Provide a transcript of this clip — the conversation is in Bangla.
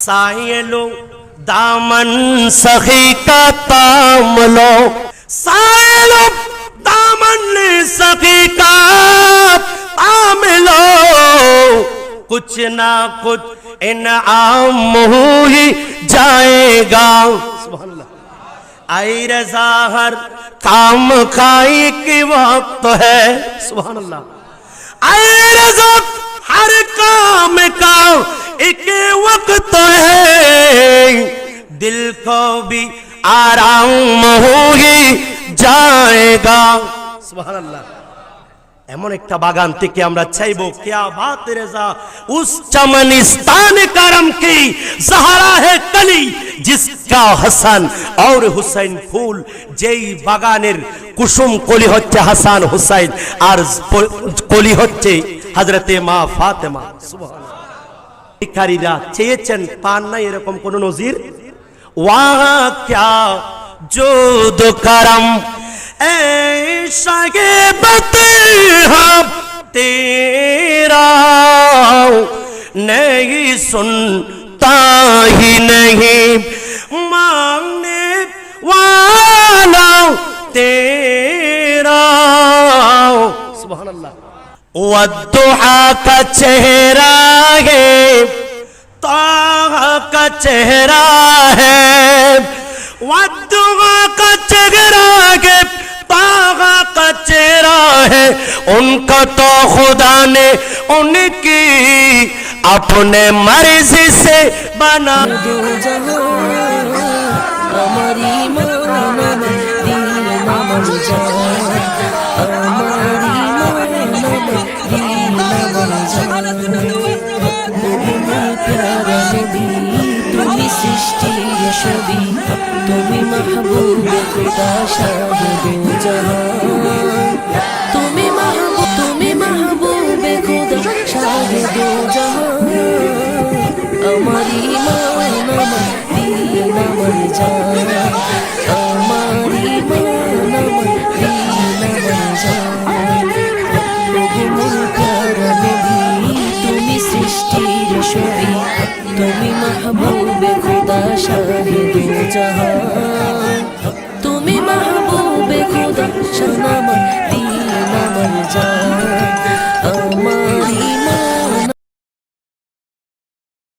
سائلو دامن سخی کا تام لو سائلو دامن سخی کا تام لو کچھ نہ کچھ انعام ہو ہی جائے گا آئی رظاہر کام کھائی کی وقت ہے۔ سبحان اللہ آئی رضا ہر کام کا ایک وقت ہے۔ دل کو بھی آرام ہوگی جائے گا۔ سبحان اللہ এমন একটা বাগান থেকে আমরা চাইব কেয়া বাত রেজা, উস চমনিস্তান কারম সাহারা হে কলি হাসান আর হুসাইন ফুল, যেই বাগানের কুসুম কলি হচ্ছে হাসান হুসাইন, আর কলি হচ্ছে হযরতে মা ফাতেমা, সুবহানাল্লাহ। চেয়েছেন, পান নাই এরকম কোন নজির? ওয়া ক্যা জুদ এ সাগে বতে سنتا ہی نہیں۔ مانگنے والا تیرا۔ سبحان اللہ ودحا کا چہرہ ہے تاہا کا چہرہ ہے۔ ودحا کا چہرہ ہے تاغا کا چہرہ ہے۔ ان کا تو خدا نے ان کی अपने मर्जी से बना দু জাহান আমার ইমান আমার দিন আমার জান আমার ইমান আমার দিন আমার জান তুমি প্যারা নবী তুমি সৃষ্টির ছবি তুমি মাহবুব খুদা শাহিদ জাহান আমার ইমান আমার দিন, আমার জান আমার আমার জান বহুমূল প্যারা নবী তুমি সৃষ্টির ছবি খুদা শাহিদ জাহান